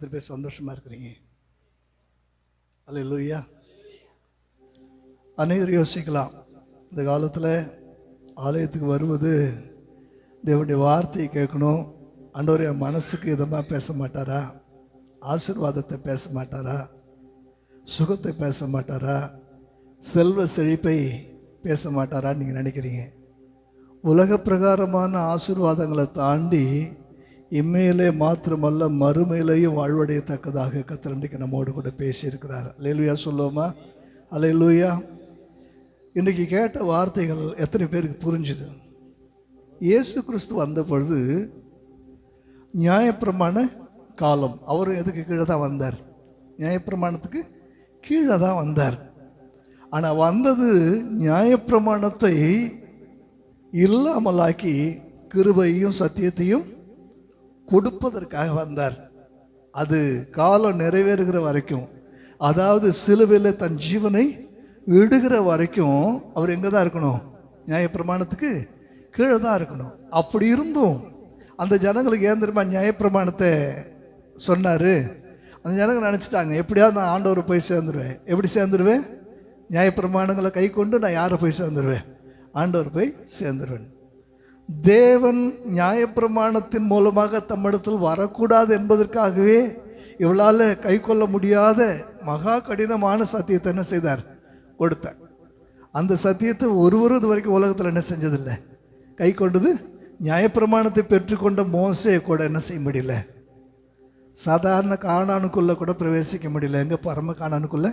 எத்தனை பேர் சந்தோஷமா இருக்கிறீங்க. அல்ல இல்லையா அனைவரும் யோசிக்கலாம். இந்த காலத்தில் ஆலயத்துக்கு வருவது தேவனுடைய வார்த்தையை கேட்கணும். ஆண்டவர் என் மனசுக்கு இதமாக பேச மாட்டாரா? ஆசிர்வாதத்தை பேச மாட்டாரா? சுகத்தை பேச மாட்டாரா? செல்வ செழிப்பை பேச மாட்டாரான்னு நீங்கள் நினைக்கிறீங்க. உலக பிரகாரமான ஆசீர்வாதங்களை தாண்டி இம்மையிலே மாத்திரமல்ல மறுமையிலையும் வாழ்வடையத்தக்கதாக கத்திரண்டிக்கு நம்மோடு கூட பேசியிருக்கிறார். அலையலுயா சொல்லுவோமா? அலையலுயா இன்றைக்கி கேட்ட வார்த்தைகள் எத்தனை பேருக்கு புரிஞ்சுது? இயேசு கிறிஸ்து வந்த பொழுது நியாயப்பிரமாண காலம். அவரும் எதுக்கு கீழே தான் வந்தார்? நியாயப்பிரமாணத்துக்கு கீழே தான் வந்தார். ஆனால் வந்தது நியாயப்பிரமாணத்தை இல்லாமலாக்கி கிருபையும் சத்தியத்தையும் கொடுப்பதற்காக வந்தார். அது காலம் நிறைவேறுகிற வரைக்கும். அதாவது சிலுவையில் தன் ஜீவனை விடுகிற வரைக்கும் அவர் எங்கே தான் இருக்கணும்? நியாயப்பிரமாணத்துக்கு கீழே தான் இருக்கணும். அப்படி இருந்தும் அந்த ஜனங்களுக்கு ஏன் தெரியுமா நியாயப்பிரமாணத்தை சொன்னார்? அந்த ஜனங்கள் நினச்சிட்டாங்க எப்படியாவது நான் ஆண்டவர் போய் சேர்ந்துருவேன். எப்படி சேர்ந்துருவேன்? நியாயப்பிரமாணங்களை கை கொண்டு நான் யாரை போய் சேர்ந்துருவேன்? ஆண்டவர் போய் சேர்ந்துருவேன். தேவன் நியாயப்பிரமாணத்தின் மூலமாக தம்மிடத்தில் வரக்கூடாது என்பதற்காகவே இவளால் கை கொள்ள முடியாத மகா கடினமான சத்தியத்தை என்ன செய்தார்? கொடுத்தார். அந்த சத்தியத்தை ஒருவரும் இது வரைக்கும் உலகத்தில் என்ன செஞ்சதில்லை. கை கொண்டது நியாயப்பிரமாணத்தை பெற்றுக்கொண்ட மோசே கூட என்ன செய்ய முடியல. சாதாரண காணானுக்குள்ளே கூட பிரவேசிக்க முடியல. எங்கே பரம காணானுக்குள்ளே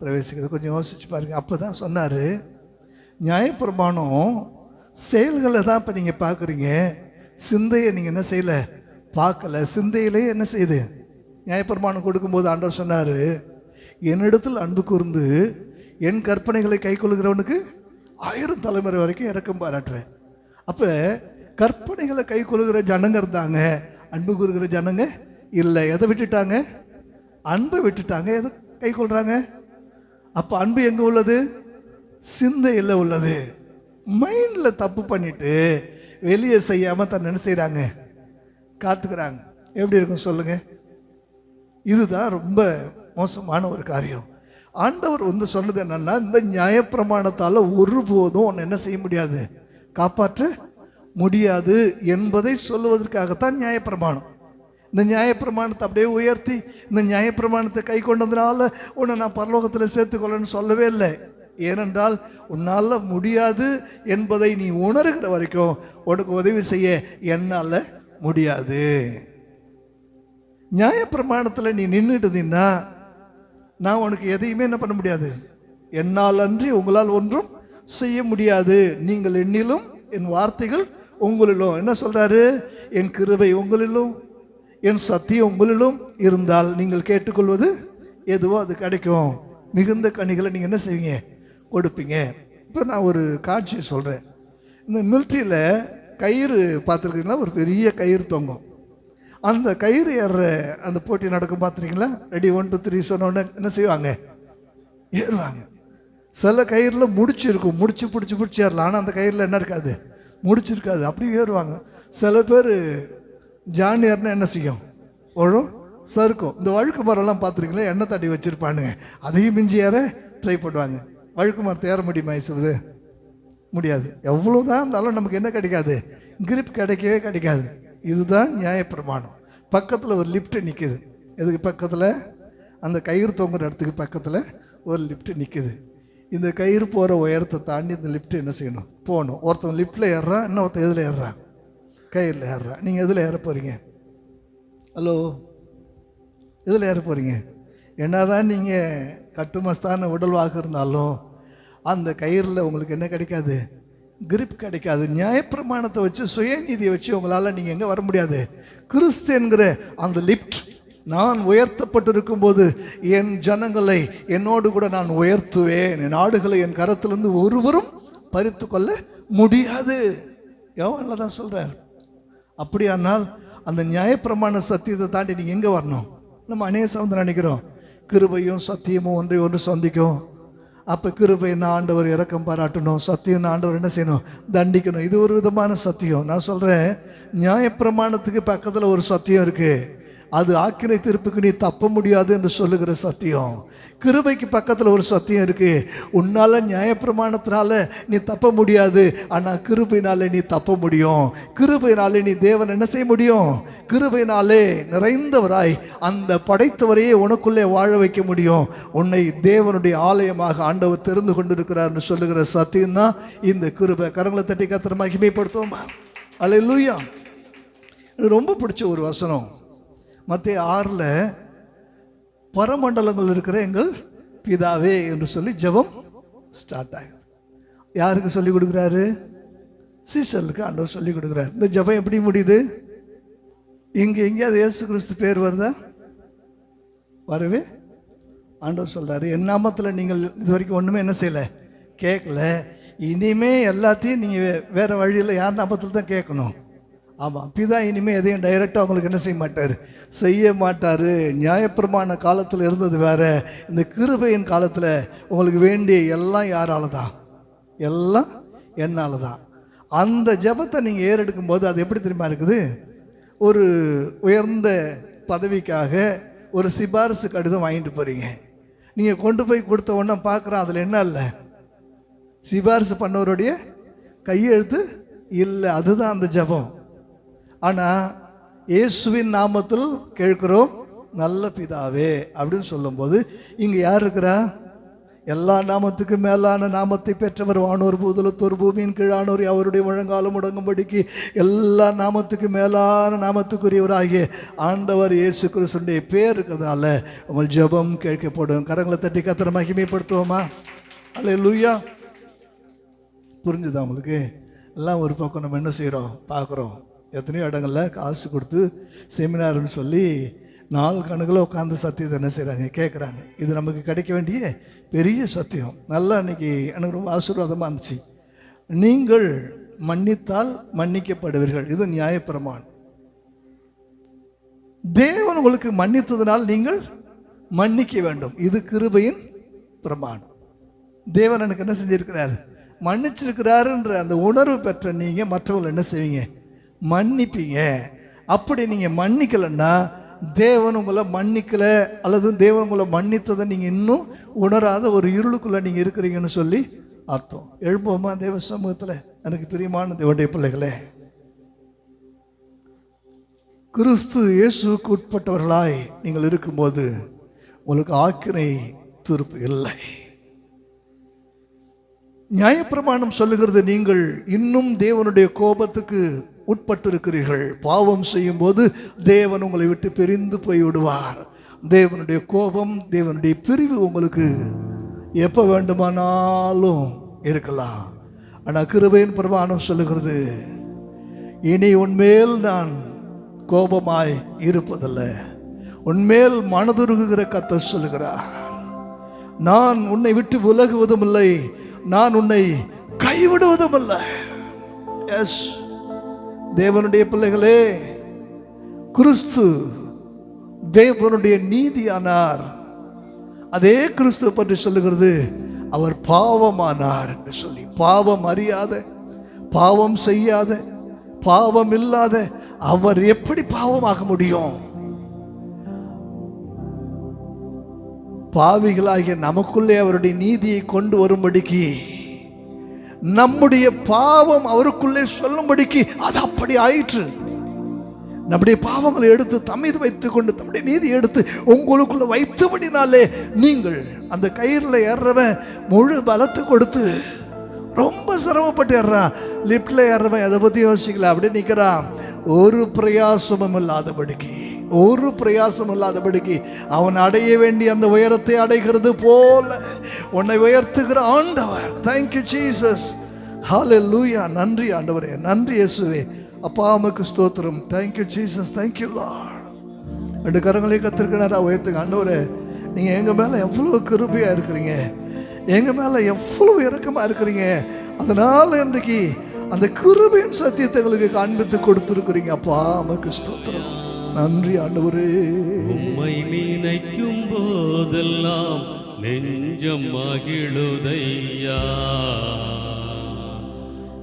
பிரவேசிக்கிறது? கொஞ்சம் யோசிச்சு பாருங்க. அப்போ தான் சொன்னார் நியாயப்பிரமாணம் செயல்களை தான் இப்போ நீங்கள் பார்க்குறீங்க சிந்தையை நீங்கள் என்ன செய்யல? பார்க்கல. சிந்தையிலே என்ன செய்யுது? நியாயப்பிரமாணம் கொடுக்கும்போது ஆண்டவர் சொன்னார் என்னிடத்தில் அன்பு கூர்ந்து என் கற்பனைகளை கை கொள்கிறவனுக்கு ஆயிரம் தலைமுறை வரைக்கும் இறக்கம் பாராட்டுவேன் அப்போ கற்பனைகளை கை கொள்கிற ஜனங்க இருந்தாங்க. அன்பு கூறுகிற ஜனங்க இல்லை. எதை விட்டுட்டாங்க? அன்பை விட்டுட்டாங்க. எதை கை கொள்கிறாங்க அப்போ அன்பு எங்கே உள்ளது? சிந்தையில் உள்ளது. மைண்டில் தப்பு பண்ணிட்டு வெளியே செய்யாமல் தன் என்ன செய்கிறாங்க காத்துக்கிறாங்க. எப்படி இருக்கும் சொல்லுங்க? இதுதான் ரொம்ப மோசமான ஒரு காரியம். ஆண்டவர் வந்து சொன்னது என்னன்னா இந்த நியாயப்பிரமாணத்தால் ஒருபோதும் ஒன்று என்ன செய்ய முடியாது. காப்பாற்ற முடியாது என்பதை சொல்லுவதற்காகத்தான் நியாயப்பிரமாணம். இந்த நியாயப்பிரமாணத்தை அப்படியே உயர்த்தி இந்த நியாயப்பிரமாணத்தை கை கொண்டதுனால உன்னை நான் பரலோகத்தில் சேர்த்துக்கொள்ளன்னு சொல்லவே இல்லை. ஏனென்றால் உன்னால் முடியாது என்பதை நீ உணர்கிற வரைக்கும் உனக்கு உதவி செய்ய என்னால் முடியாது. நியாயப்பிரமாணத்தில் நீ நின்றுட்டுதுன்னா நான் உனக்கு எதையுமே என்ன பண்ண முடியாது. என்னால் அன்றி உங்களால் ஒன்றும் செய்ய முடியாது. நீங்கள் என்னிலும் என் வார்த்தைகள் உங்களிலும். என்ன சொல்கிறாரு என் கிருபை உங்களிலும் என் சத்தியம் உங்களிலும் இருந்தால் நீங்கள் கேட்டுக்கொள்வது எதுவோ அது கிடைக்கும். மிகுந்த கனிகளை நீங்கள் என்ன செய்வீங்க? கொடுப்பீங்க. இப்போ நான் ஒரு காட்சியை சொல்கிறேன் இந்த மில்ட்ரியில் கயிறு பார்த்துருக்கீங்களா? ஒரு பெரிய கயிறு தொங்கும். அந்த கயிறு ஏறுற அந்த போட்டி நடக்கும் பார்த்துருக்கீங்களா? ரெடி ஒன் டூ த்ரீ சொன்னோடனே என்ன செய்வாங்க? ஏறுவாங்க. சில கயிறில் முடிச்சு இருக்கும் முடிச்சு பிடிச்சி பிடிச்சி ஏறலாம். ஆனால் அந்த கயிறில் என்ன இருக்காது? முடிச்சிருக்காது. அப்படி ஏறுவாங்க. சில பேர் ஜான் ஏறினா என்ன செய்யும்? ஒழும் சறுக்கும். இந்த வழுக்கு மரம்லாம் பார்த்துருக்கீங்களா? எண்ணெய் தட்டி வச்சுருப்பானுங்க. அதையும் மிஞ்சி ஏற ட்ரை பண்ணுவாங்க. வழுக்கு மரத்தை ஏற முடியுமா இசுவது முடியாது. எவ்வளோதான் இருந்தாலும் நமக்கு என்ன கிடைக்காது? கிரிப் கிடைக்கவே கிடைக்காது. இதுதான் நியாயப்பிரமாணம் பக்கத்தில் ஒரு லிஃப்ட் நிற்குது எதுக்கு பக்கத்தில்? அந்த கயிறு தொங்குற இடத்துக்கு பக்கத்தில் ஒரு லிஃப்ட் நிற்குது இந்த கயிறு போகிற உயரத்தை தாண்டி இந்த லிஃப்ட் என்ன செய்யணும்? போகணும். ஒருத்தன் லிஃப்ட்டில் ஏறுறான் இன்னொருத்தன் எதில் ஏறுறான் கயிறில் ஏறுறான் நீங்கள் எதில் ஏற போகிறீங்க ஹலோ எதில் ஏற போகிறீங்க என்னதான் நீங்கள் கட்டுமஸ்தான உடல்வாக இருந்தாலும் அந்த கயிறில் உங்களுக்கு என்ன கிடைக்காது? கிரிப் கிடைக்காது. நியாயப்பிரமாணத்தை வச்சு சுயநீதியை வச்சு உங்களால் நீங்கள் எங்கே வர முடியாது? கிறிஸ்து என்கிற அந்த லிப்ட் நான் உயர்த்தப்பட்டிருக்கும் போது என் ஜனங்களை என்னோடு கூட நான் உயர்த்துவேன். என் நாடுகளை என் கரத்திலிருந்து ஒருவரும் பறித்து கொள்ள முடியாது. எவ்வளோ தான் சொல்கிறார் அப்படியானால் அந்த நியாயப்பிரமாண சத்தியத்தை தாண்டி நீங்கள் எங்கே வரணும்? நம்ம அநேக சவுந்தரம் நினைக்கிறோம். கிருபையும் சத்தியமும் ஒன்றை ஒன்று சந்திக்கும். அப்போ கிருபை என்ன ஆண்டவர் இறக்கம் பாராட்டணும் சத்தியம் ஆண்டவர் என்ன செய்யணும்? தண்டிக்கணும். இது ஒரு விதமான சத்தியம். நான் சொல்கிறேன் நியாயப்பிரமாணத்துக்கு பக்கத்தில் ஒரு சத்தியம் இருக்குது அது ஆக்கினை தீர்ப்புக்கு நீ தப்ப முடியாது என்று சொல்லுகிற சத்தியம். கிருபைக்கு பக்கத்தில் ஒரு சத்தியம் இருக்குது உன்னால் நியாயப்பிரமாணத்தினால நீ தப்ப முடியாது. ஆனால் கிருபையினாலே நீ தப்ப முடியும். கிருபையினாலே நீ தேவன் என்ன செய்ய முடியும்? கிருபையினாலே நிறைந்தவராய் அந்த படைத்தவரையே உனக்குள்ளே வாழ வைக்க முடியும். உன்னை தேவனுடைய ஆலயமாக ஆண்டவர் தெரிந்து கொண்டிருக்கிறார்னு என்று சொல்லுகிற சத்தியம் தான் இந்த கிருபை. கரங்களை தட்டி கத்திரமாக மகிமைப்படுத்துவோமா? அல்லேலூயா எனக்கு ரொம்ப பிடிச்ச ஒரு வசனம். மத்திய ஆறில் பரமண்டலங்கள் இருக்கிற எங்கள் பிதாவே என்று சொல்லி ஜெபம் ஸ்டார்ட் ஆகுது. யாருக்கு சொல்லிக் கொடுக்குறாரு? சீசலுக்கு ஆண்டவர் சொல்லிக் கொடுக்குறாரு. இந்த ஜெபம் எப்படி முடியுது? இங்கே எங்கேயாவது இயேசு கிறிஸ்து பேர் வருதா? வரவே? ஆண்டவர் சொல்கிறாரு என் நாமத்தில் நீங்கள் இது வரைக்கும் ஒன்றுமே என்ன செய்யலை? கேட்கல. இனிமே எல்லாத்தையும் நீங்கள் வேறு வழியில் யார் நாமத்தில் தான் கேட்கணும்? ஆமாம் பிதா இனிமேல் எதையும் டைரெக்டாக அவங்களுக்கு என்ன செய்ய மாட்டார்? செய்ய மாட்டார். நியாயப்பிரமாண காலத்தில் இருந்தது வேறு. இந்த கிருபையின் காலத்தில் உங்களுக்கு வேண்டிய எல்லாம் யாரால தான் எல்லாம் என்னால் தான் அந்த ஜெபத்தை நீங்கள் ஏறெடுக்கும் போது அது எப்படி தெரியுமா இருக்குது? ஒரு உயர்ந்த பதவிக்காக ஒரு சிபாரிசு கடிதம் வாங்கிட்டு போகிறீங்க நீங்கள் கொண்டு போய் கொடுத்த உடனே பார்க்குறோம் அதில் என்ன இல்லை? சிபாரிசு பண்ணவருடைய கையெழுத்து இல்லை. அதுதான் அந்த ஜெபம். ஆனால் இயேசுவின் நாமத்தில் கேட்கிறோம் நல்ல பிதாவே அப்படின்னு சொல்லும்போது இங்கே யார் இருக்கிறா? எல்லா நாமத்துக்கும் மேலான நாமத்தை பெற்றவர் வானோர் பூதலத்தோர் பூமியின் கீழானோர் அவருடைய முழங்காலம் முடங்கும்படிக்கு எல்லா நாமத்துக்கும் மேலான நாமத்துக்குரியவராகிய ஆண்டவர் இயேசு கிறிஸ்துடைய பேர் இருக்கிறதுனால உங்கள் ஜெபம் கேட்கப்படும். கரங்களை தட்டி கத்திர மகிமைப்படுத்துவோமா? அல்ல லூயா புரிஞ்சுதா உங்களுக்கு? எல்லாம் ஒரு பக்கம் நம்ம என்ன செய்கிறோம் பார்க்குறோம். எத்தனையோ இடங்களில் காசு கொடுத்து செமினார்னு சொல்லி நாலு கணக்கில் உட்காந்து சத்தியத்தை என்ன செய்கிறாங்க கேட்குறாங்க இது நமக்கு கிடைக்க வேண்டிய பெரிய சத்தியம். நல்லா அன்னைக்கு எனக்கு ரொம்ப ஆசீர்வாதமாக இருந்துச்சு. நீங்கள் மன்னித்தால் மன்னிக்கப்படுவீர்கள். இது நியாயப்பிரமான் தேவன் உங்களுக்கு மன்னித்ததனால் நீங்கள் மன்னிக்க வேண்டும். இது கிருபையின் பிரமாணம். தேவன் எனக்கு என்ன செஞ்சிருக்கிறார்? மன்னிச்சிருக்கிறாருன்ற அந்த உணர்வு பெற்ற நீங்கள் மற்றவர்கள் என்ன செய்வீங்க? மன்னிப்பீங்க. அப்படி நீங்கள் மன்னிக்கலைன்னா தேவன் உங்களை மன்னிக்கலை அல்லது தேவன் உங்களை மன்னித்ததை நீங்கள் இன்னும் உணராத ஒரு இருளுக்குள்ளே நீங்கள் இருக்கிறீங்கன்னு சொல்லி அர்த்தம். எழுப்போமா தேவ சமூகத்தில்? எனக்கு பிரியமான தேவனுடைய பிள்ளைகளே. கிறிஸ்து இயேசுவுக்கு உட்பட்டவர்களாய் நீங்கள் இருக்கும்போது உங்களுக்கு ஆக்கினை தீர்ப்பு இல்லை. நியாயப்பிரமாணம் சொல்லுகிறது நீங்கள் இன்னும் தேவனுடைய கோபத்துக்கு உட்பட்டிருக்கிறீர்கள். பாவம் செய்யும் போது தேவன் உங்களை விட்டு பிரிந்து போய் விடுவார் தேவனுடைய கோபம் தேவனுடைய பிரிவு உங்களுக்கு எப்போ வேண்டுமானாலும் இருக்கலாம். ஆனால் கிருபையின் பிரமாணம் சொல்லுகிறது இனி உன்மேல் நான் கோபமாய் இருப்பதில்லை. உன்மேல் மனதுருகுகிற கத்த சொல்லுகிறார் நான் உன்னை விட்டு விலகுவதும் இல்லை நான் உன்னை கைவிடுவதும் இல்லை எஸ் தேவனுடைய பிள்ளைகளே கிறிஸ்து தேவனுடைய நீதியானார். அதே கிறிஸ்துவை பற்றி சொல்லுகிறது அவர் பாவமானார் என்று சொல்லி பாவம் அறியாத பாவம் செய்யாத பாவம் இல்லாத அவர் எப்படி பாவமாக முடியும்? பாவிகளாகிய நமக்குள்ளே அவருடைய நீதியை கொண்டு வரும்படிக்கு நம்முடைய பாவம் அவருக்குள்ளே சொல்லும்படிக்கு அது அப்படி ஆயிற்று. நம்முடைய பாவங்களை எடுத்து தம்மீது வைத்துக் கொண்டு தம்முடைய நீதி எடுத்து உங்களுக்குள்ள வைத்தபடினாலே நீங்கள் அந்த கயிறில் ஏறுறவன் முழு பலத்தை கொடுத்து ரொம்ப சிரமப்பட்டு ஏறுறான் லிப்ட்ல ஏறுறவன் அதை பற்றி யோசிக்கல? அப்படியே நிற்கிறான் ஒரு பிரயாசமும் இல்லாதபடிக்கு. ஒரு பிரயாசம் இல்லாதபடிக்கு அவன் அடைய வேண்டிய அந்த உயரத்தை அடைகிறது போல. உன்னை உயர்த்துகிற ஆண்டவர். தேங்க்யூ ஜீசஸ் லூயா நன்றி ஆண்டவரே. நன்றி இயேசுவே. அப்பா அம்மாக்கு ஸ்தோத்திரம். தேங்க்யூ ஜீசஸ் தேங்க்யூ லார்ட் ரெண்டு கரங்களையும் கத்திருக்கிறாரா? உயர்த்துக்கு ஆண்டவரே நீங்கள் எங்கள் மேலே எவ்வளோ கிருபையா இருக்கிறீங்க? எங்கள் மேலே எவ்வளோ இறக்கமாக இருக்கிறீங்க? அதனால் இன்றைக்கு அந்த கிருபையின் சத்தியத்தை எங்களுக்கு காண்பித்து கொடுத்துருக்குறீங்க. அப்பா அம்மாக்கு ஸ்தோத்திரம். நன்றி ஆண்டவரே. உம்மை நினைக்கும் போதெல்லாம் நெஞ்சம் மகிழுதையா.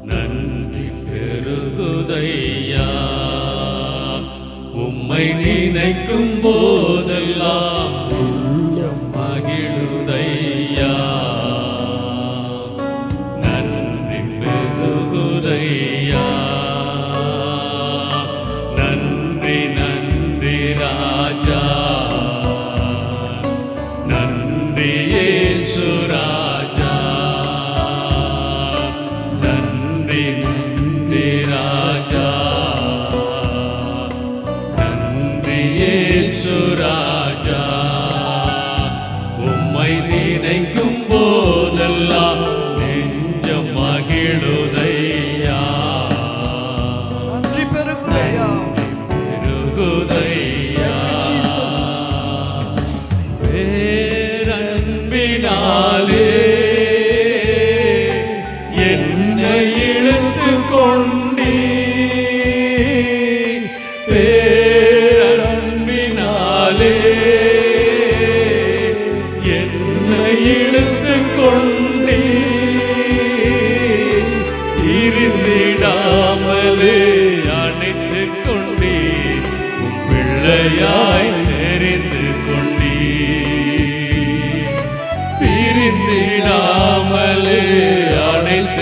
நன்றி பெருகுதையா. உம்மை நினைக்கும் போதெல்லாம்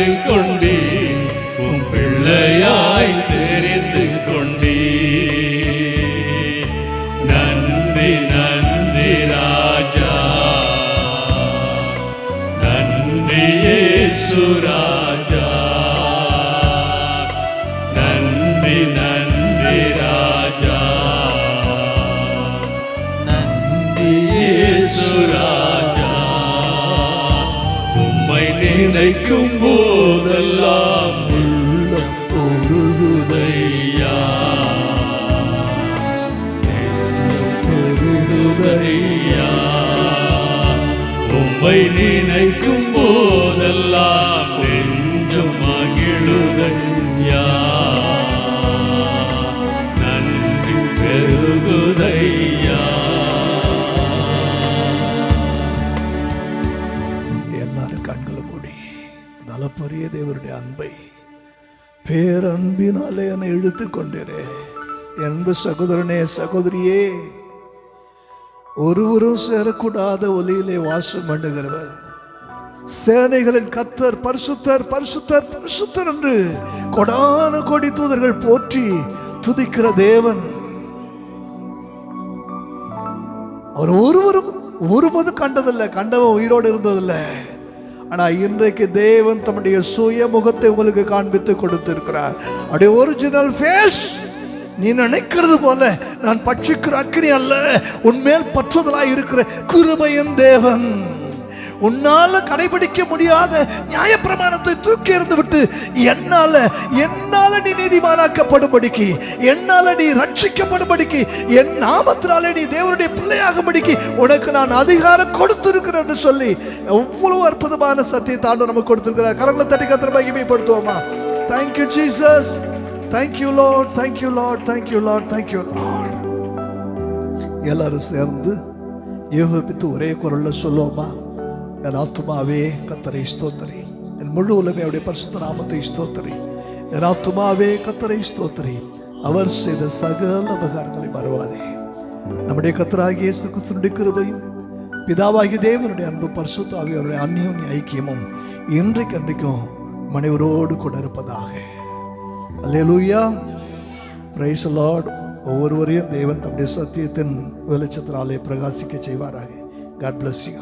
don't நினைக்கும் போதெல்லாம் உள்ளம் உருகுதையா உருகுதையா உம்மை நினைக்கும் பேரன்பினாலே என்னை இழுத்து கொண்டிரு அன்பு சகோதரனே சகோதரியே ஒருவரும் சேரக்கூடாத ஒலியிலே வாசம் பண்ணுகிறவர். சேனைகளின் கத்தர் பரிசுத்தர் பரிசுத்தர் பரிசுத்தர் என்று கொடான கொடி தூதர்கள் போற்றி துதிக்கிற தேவன். அவர் ஒருவரும் ஒருபோது கண்டதில்லை கண்டவன் உயிரோடு இருந்ததில்லை. ஆனால் இன்றைக்கு தேவன் தம்முடைய சுயமுகத்தை உங்களுக்கு காண்பித்து கொடுத்திருக்கிறார். அப்படியே ஒரிஜினல் ஃபேஸ் நீ நினைக்கிறது போல நான் பட்சிக்கிற அக்கினி அல்ல. உன்மேல் பற்றுதலாக இருக்கிற கிருபையின் தேவன். உன்னால கடைபிடிக்க முடியாத நியாயப்பிரமாணத்தை தூக்கி இருந்து விட்டு என்னால என்னால நீ நீதிமானாக்கப்படும்படிக்கு என்னால நீ ரட்சிக்கப்படும்படிக்கு என் நாமத்தினாலே நீ தேவனுடைய பிள்ளையாகும்படிக்கு உனக்கு நான் அதிகாரம் கொடுத்திருக்கிறேன் சொல்லி எவ்வளவு அற்புதமான சத்தியத்தை ஆண்டு நமக்கு கொடுத்திருக்கிறார். கரங்களை தட்டி கத்திர மகிமைப்படுத்துவோமா? Thank you Jesus thank you Lord thank you Lord thank you Lord thank you Lord எல்லாரும் சேர்ந்து யோகிப்பித்து ஒரே குரல்ல சொல்லுவோமா? என் ஆத்துமாவே கத்தரை ஸ்தோத்தரி. என் முழு உலகமே அவருடைய பரிசுத்த நாமத்தை ஸ்தோத்தரி. என் ஆத்துமாவே கத்தரை ஸ்தோத்தரி. அவர் செய்த சகல உபகாரங்களை மறவாதே. நம்முடைய கத்தராகிய இயேசு கிறிஸ்துவினுடைய கிருபையும் பிதாவாகிய தேவனுடைய அன்பு பரிசுத்த அவருடைய அந்நியோன்ய ஐக்கியமும் இன்றைக்கு அன்றைக்கும் மனைவரோடு கூட இருப்பதாக. அல்லேலூயா. பிரைஸ் லார்ட் ஒவ்வொருவரையும் தேவன் தம்முடைய சத்தியத்தின் வெளிச்சத்தினாலே பிரகாசிக்க செய்வாராக. God bless you